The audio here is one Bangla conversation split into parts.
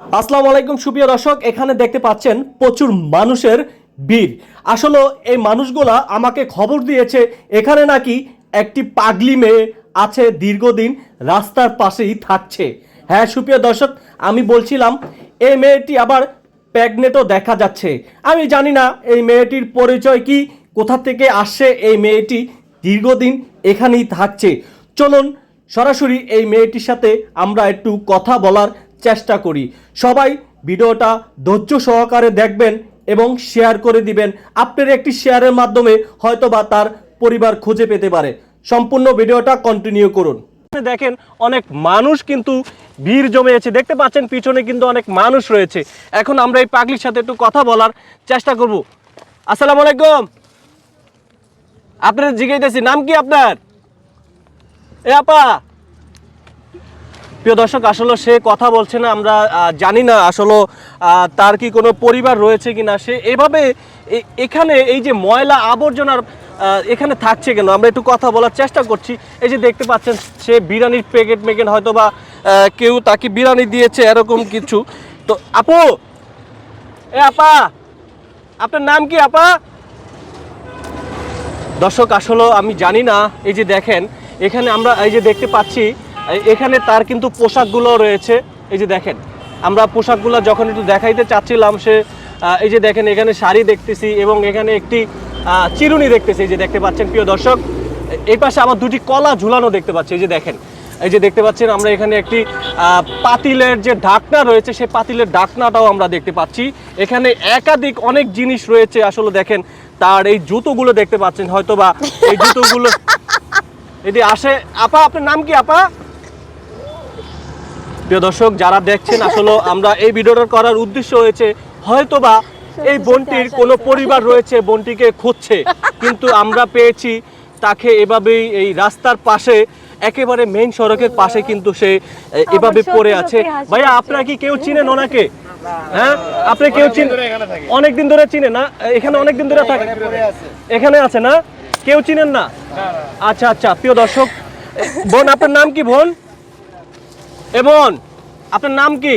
আসসালামু আলাইকুম, সুপ্রিয় দর্শক। এখানে দেখতে পাচ্ছেন প্রচুর মানুষের ভিড়। আসলে এই মানুষগুলা আমাকে খবর দিয়েছে, এখানে নাকি একটি পাগলি মেয়ে আছে, দীর্ঘদিন রাস্তার পাশেই থাকছে। হ্যাঁ সুপ্রিয় দর্শক, আমি বলছিলাম, এই মেয়েটি আবার প্যাগনেটও দেখা যাচ্ছে। আমি জানি না এই মেয়েটির পরিচয় কি, কোথা থেকে আসছে এই মেয়েটি, দীর্ঘদিন এখানেই থাকছে। চলুন, সরাসরি এই মেয়েটির সাথে আমরা একটু কথা বলার চেষ্টা করি। সবাই ভিডিওটা ধৈর্য সহকারে দেখবেন এবং শেয়ার করে দিবেন। আপনার একটি শেয়ারের মাধ্যমে হয়তোবা তার পরিবার খুঁজে পেতে পারে। সম্পূর্ণ ভিডিওটা কন্টিনিউ করুন। দেখেন, অনেক মানুষ কিন্তু ভিড় জমেছে দেখতে পাচ্ছেন, পিছনে কিন্তু অনেক মানুষ রয়েছে। এখন আমরা এই পাগলির সাথে একটু কথা বলার চেষ্টা করব। আসসালামু আলাইকুম। আপনার জিজ্ঞাসা নাম কি আপনার? এ আপা প্রিয় দর্শক, আসলে সে কথা বলছে না, আমরা জানি না আসলে তার কি কোনো পরিবার রয়েছে কি না সে এভাবে এখানে এই যে ময়লা আবর্জনার এখানে থাকছে কেন? আমরা একটু কথা বলার চেষ্টা করছি। এই যে দেখতে পাচ্ছেন, সে বিরিয়ানির প্যাকেট মেকেট হয়তো বা কেউ তাকে বিরিয়ানি দিয়েছে, এরকম কিছু। তো আপু, এ আপা, আপনার নাম কি আপা? দর্শক, আসলে আমি জানি না। এই যে দেখেন, এখানে আমরা এই যে দেখতে পাচ্ছি এখানে তার কিন্তু পোশাকগুলো রয়েছে। এই যে দেখেন, আমরা পোশাকগুলো যখন একটু দেখাইতে চাচ্ছিলাম, সে এই যে দেখেন, এখানে শাড়ি দেখতেছি এবং এখানে একটি চিরুনি দেখতেছি। এই যে দেখতে পাচ্ছেন, প্রিয় দর্শক, এই পাশে আমার দুটি কলা ঝুলানো দেখতে পাচ্ছি। এই যে দেখেন, এই যে দেখতে পাচ্ছেন, আমরা এখানে একটি পাতিলের যে ঢাকনা রয়েছে সেই পাতিলের ঢাকনাটাও আমরা দেখতে পাচ্ছি। এখানে একাধিক অনেক জিনিস রয়েছে। আসলে দেখেন, তার এই জুতোগুলো দেখতে পাচ্ছেন হয়তো বা এই জুতোগুলো এটি আসে, আপা, আপনার নাম কি, আপা? প্রিয় দর্শক যারা দেখছেন আসলে আমরা এই ভিডিওটা করার উদ্দেশ্য হয়েছে হয়তোবা এই বোনটির কোনো পরিবার রয়েছে বোনটিকে খুঁজছে। কিন্তু আমরা পেয়েছি তাকে এভাবেই এই রাস্তার পাশে একেবারে মেইন সড়কের পাশে কিন্তু সে এভাবে পড়ে আছে। ভাইয়া। আপনারা কি কেউ চিনেন ওনাকে? হ্যাঁ? আপনি কেউ চিনেন অনেক দিন ধরে চিনে না? এখানে অনেক দিন ধরে থাকে এখানে আছে। না? কেউ চিনেন না? আচ্ছা আচ্ছা প্রিয় দর্শক বোন আপনার নাম কি বোন? এ বোন! আপনার নাম কি?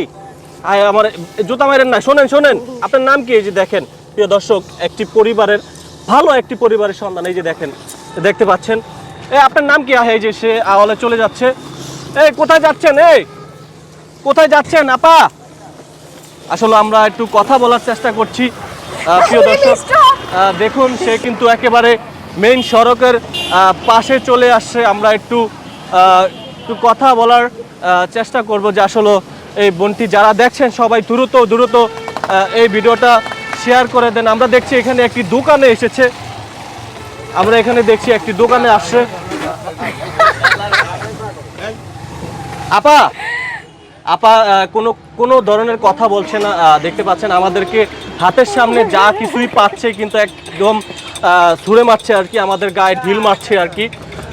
আমার জুতা মারেন না শোনেন শোনেন। আপনার নাম কি? এই যে দেখেন প্রিয় দর্শক একটি পরিবারের ভালো একটি পরিবারের সন্তান এই যে দেখেন দেখতে পাচ্ছেন। এ আপনার নাম কি? আহে এই যে সে আওয়ালে চলে যাচ্ছে। এই কোথায় যাচ্ছেন? এই কোথায় যাচ্ছেন আপা? আসলে আমরা একটু কথা বলার চেষ্টা করছি। প্রিয় দর্শক দেখুন সে কিন্তু একেবারে মেইন সড়কের পাশে চলে আসছে। আমরা একটু কথা বলার চেষ্টা করব যে আসলে এই বোনটি যারা দেখছেন সবাই দ্রুত দ্রুত এই ভিডিওটা শেয়ার করে দেন। আমরা দেখছি এখানে একটি দোকানে এসেছে। আমরা এখানে দেখছি একটি দোকানে আসছে। আপা আপা কোনো কোনো ধরনের কথা বলছে না দেখতে পাচ্ছেন আমাদেরকে হাতের সামনে যা কিছুই পাচ্ছে কিন্তু একদম ছুঁড়ে মারছে আর কি, আমাদের গায়ে ঢিল মারছে আর কি।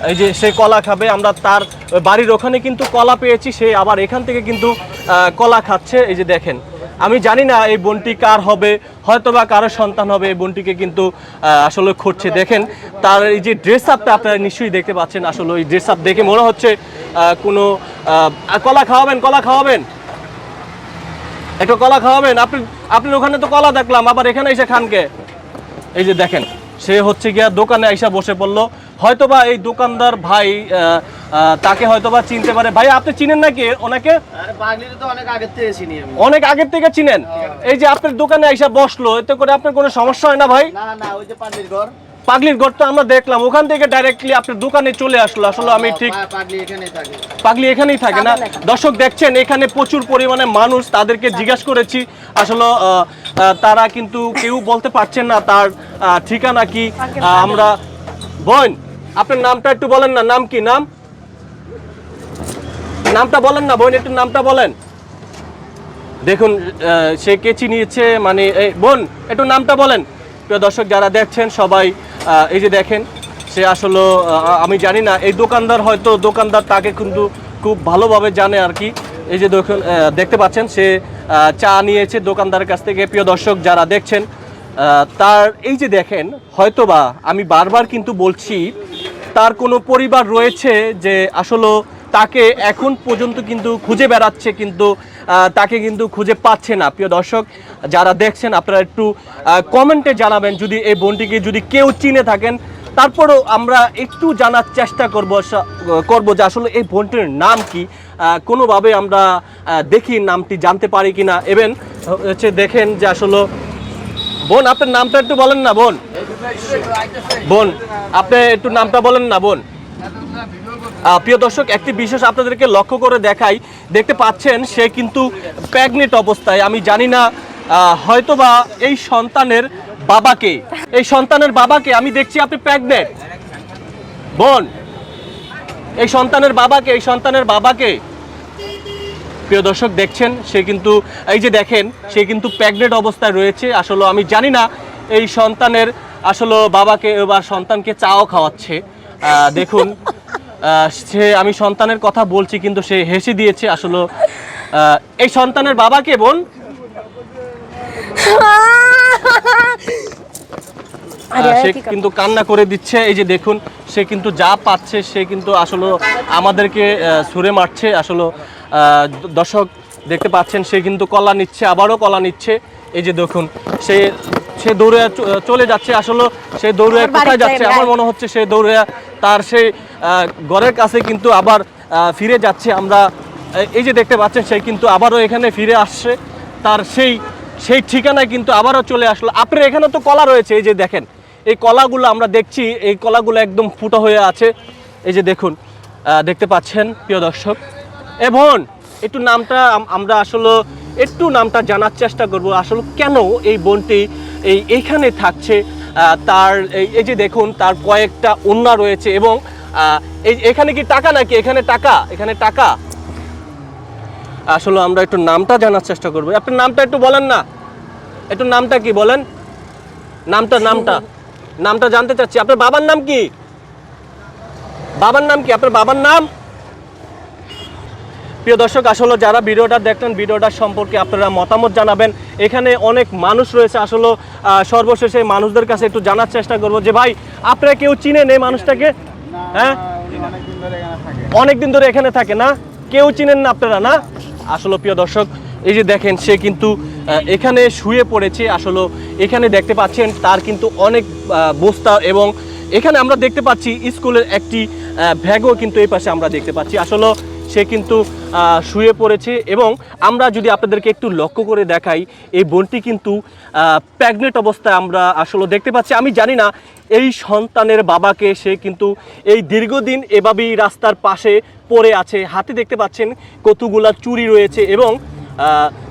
এই যে সে কলা খাবে, আমরা তার বাড়ির ওখানে কিন্তু কলা পেয়েছি, সে আবার এখান থেকে কিন্তু কলা খাচ্ছে। এই যে দেখেন, আমি জানি না এই বোনটি কার হবে হয়তো বা কারও সন্তান হবে, এই বোনটিকে কিন্তু আসলে খুঁজছে দেখেন, তার এই যে ড্রেস আপটা আপনারা নিশ্চয়ই দেখতে পাচ্ছেন, আসলে ওই ড্রেস আপ দেখে মনে হচ্ছে কোনো কলা খাওয়াবেন কলা খাওয়াবেন। একটু কলা খাওয়াবেন, আপনি আপনার ওখানে তো কলা দেখলাম, আবার এখানে এসে খানকে। এই যে দেখেন, সে হচ্ছে গিয়া দোকানে এসে বসে পড়ল হয়তোবা এই দোকানদার ভাই তাকে হয়তোবা চিনতে পারে। ভাই আপনি চিনেন নাকি ওনাকে? আরে পাগলিটা তো অনেক আগের থেকে চিনি অনেক আগের থেকে চিনেন? এই যে আপনার দোকানে এসে বসল এতে করে আপনার কোনো সমস্যা হয় না ভাই? না না ওই যে পাগলির ঘর। পাগলির ঘর তো আমরা দেখলাম। ওখান থেকে ডাইরেক্টলি আপনার দোকানে চলে আসলো। আসলে আমি ঠিক পাগলি এখানেই থাকে। পাগলি এখানেই থাকে না? দর্শক দেখছেন এখানে প্রচুর পরিমাণে মানুষ তাদেরকে জিজ্ঞাসা করেছি। আসলে তারা কিন্তু কেউ বলতে পারছেন না তার ঠিকানা কি। আমরা বোন আপনার নামটা একটু বলেন না, নাম কি, নাম? নামটা বলেন না, বোন, একটু নামটা বলেন। দেখুন সে কে চিনিয়েছে? মানে বোন, একটু নামটা বলেন। প্রিয় দর্শক, যারা দেখছেন, সবাই এই যে দেখেন, সে আসলে আমি জানি না, এই দোকানদার হয়তো, দোকানদার তাকে কিন্তু খুব ভালোভাবে জানে আর কি। এই যে দেখুন দেখতে পাচ্ছেন, সে চা নিয়েছে দোকানদারের কাছ থেকে। প্রিয় দর্শক, যারা দেখছেন তার, এই যে দেখেন, হয়তোবা আমি বারবার কিন্তু বলছি তার কোনো পরিবার রয়েছে যে আসলে তাকে এখন পর্যন্ত কিন্তু খুঁজে বেড়াচ্ছে কিন্তু তাকে কিন্তু খুঁজে পাচ্ছে না। প্রিয় দর্শক, যারা দেখছেন আপনারা একটু কমেন্টে জানাবেন যদি এই বোনটিকে যদি কেউ চিনে থাকেন। তারপরেও আমরা একটু জানার চেষ্টা করব করব যে আসলে এই বোনটির নাম কি। কোনোভাবে আমরা দেখি নামটি জানতে পারি কি না এবং হচ্ছে দেখেন যে আসলে বোন, আপনার নামটা একটু বলেন না, বোন। বোন, আপনি একটু নামটা বলেন না, বোন। প্রিয় দর্শক, একটি বিশেষ আপনাদেরকে লক্ষ্য করে দেখাই। দেখতে পাচ্ছেন, সে কিন্তু প্রেগনেন্ট অবস্থায়। আমি জানি না হয়তোবা এই সন্তানের বাবাকে, এই সন্তানের বাবাকে আমি দেখছি আপনি প্রেগনেন্ট। বোন, এই সন্তানের বাবাকে, এই সন্তানের বাবাকে প্রিয় দর্শক, দেখছেন, সে কিন্তু, এই যে দেখেন, সে কিন্তু প্যাগনেট অবস্থায় রয়েছে। আসলে আমি জানি না, এই সন্তানের আসলে বাবাকে বা সন্তানকে চাও খাওয়াচ্ছে। দেখুন সে, আমি সন্তানের কথা বলছি, কিন্তু সে হেসে দিয়েছে, আসলে এই সন্তানের বাবাকে বোন? সে কিন্তু কান্না করে দিচ্ছে। এই যে দেখুন সে কিন্তু যা পাচ্ছে সে কিন্তু আসলে আমাদেরকে ছুঁড়ে মারছে। আসলে দর্শক দেখতে পাচ্ছেন সে কিন্তু কলা নিচ্ছে আবারও কলা নিচ্ছে। এই যে দেখুন সে সে দৌড়ে চলে যাচ্ছে। আসলে সে দৌড়ে কোথায় যাচ্ছে? আমার মনে হচ্ছে সে দৌড়ে তার সেই ঘরের কাছে কিন্তু আবার ফিরে যাচ্ছে। আমরা এই- এই যে দেখতে পাচ্ছেন সে কিন্তু আবারও এখানে ফিরে আসছে। তার সেই সেই ঠিকানায় কিন্তু আবারও চলে আসলো। আপনার এখানে তো কলা রয়েছে এই যে দেখেন। এই কলাগুলো আমরা দেখছি, এই কলাগুলো একদম ফুটো হয়ে আছে। এই যে দেখুন দেখতে পাচ্ছেন, প্রিয় দর্শক। এ বোন একটু নামটা আমরা আসলে একটু নামটা জানার চেষ্টা করব, আসলে কেন এই বোনটি এই এইখানে থাকছে তার এই- যে দেখুন, তার কয়েকটা ওন্না রয়েছে এবং এই এখানে কি টাকা নাকি? এখানে টাকা এখানে টাকা। আসলে আমরা একটু নামটা জানার চেষ্টা করব। আপনার নামটা একটু বলেন না। একটু নামটা কি বলেন? নামটা নামটা। নামটা জানতে চাচ্ছি। আপনার বাবার নাম কি? বাবার নাম কি? আপনার বাবার নাম? প্রিয় দর্শক, আসলে যারা ভিডিওটা দেখলেন, ভিডিওটা সম্পর্কে আপনারা মতামত জানাবেন। এখানে অনেক মানুষ রয়েছে। আসলে সর্বশেষে মানুষদের কাছে একটু জানার চেষ্টা করব যে, ভাই, আপনারা কেউ চিনেন এই মানুষটাকে? হ্যাঁ? অনেকদিন ধরে এখানে থাকে না? কেউ চিনেন না আপনারা, না? আসলে প্রিয় দর্শক, এই যে দেখেন, সে কিন্তু এখানে শুয়ে পড়েছে। আসলে এখানে দেখতে পাচ্ছেন তার কিন্তু অনেক বস্তা এবং এখানে আমরা দেখতে পাচ্ছি স্কুলের একটি আহ, ব্যাগও কিন্তু এই পাশে আমরা দেখতে পাচ্ছি। আসলে সে কিন্তু শুয়ে পড়েছে এবং আমরা যদি আপনাদেরকে একটু লক্ষ্য করে দেখাই এই বোনটি কিন্তু প্রেগনেন্ট অবস্থায় আমরা আসলে দেখতে পাচ্ছি। আমি জানি না এই সন্তানের বাবাকে সে কিন্তু এই দীর্ঘদিন এভাবেই রাস্তার পাশে পড়ে আছে। হাতে দেখতে পাচ্ছেন কতগুলা চুরি রয়েছে এবং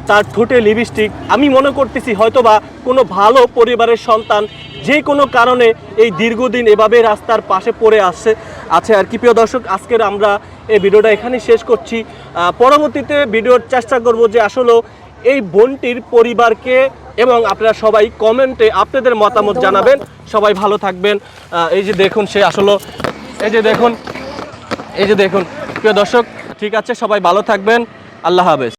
তার ঠোঁটে লিপস্টিক। আমি মনে করতেছি হয়তোবা কোনো ভালো পরিবারের সন্তান যে কোনো কারণে এই দীর্ঘদিন এভাবে রাস্তার পাশে পড়ে আসছে আছে আর কি। প্রিয় দর্শক আজকের আমরা এই ভিডিওটা এখানেই শেষ করছি। পরবর্তীতে ভিডিওর চেষ্টা করব যে আসলে এই বোনটির পরিবারকে এবং আপনারা সবাই কমেন্টে আপনাদের মতামত জানাবেন। সবাই ভালো থাকবেন। এই যে দেখুন সে আসলে এই যে দেখুন এই যে দেখুন। প্রিয় দর্শক ঠিক আছে সবাই ভালো থাকবেন। আল্লাহ হাফেজ।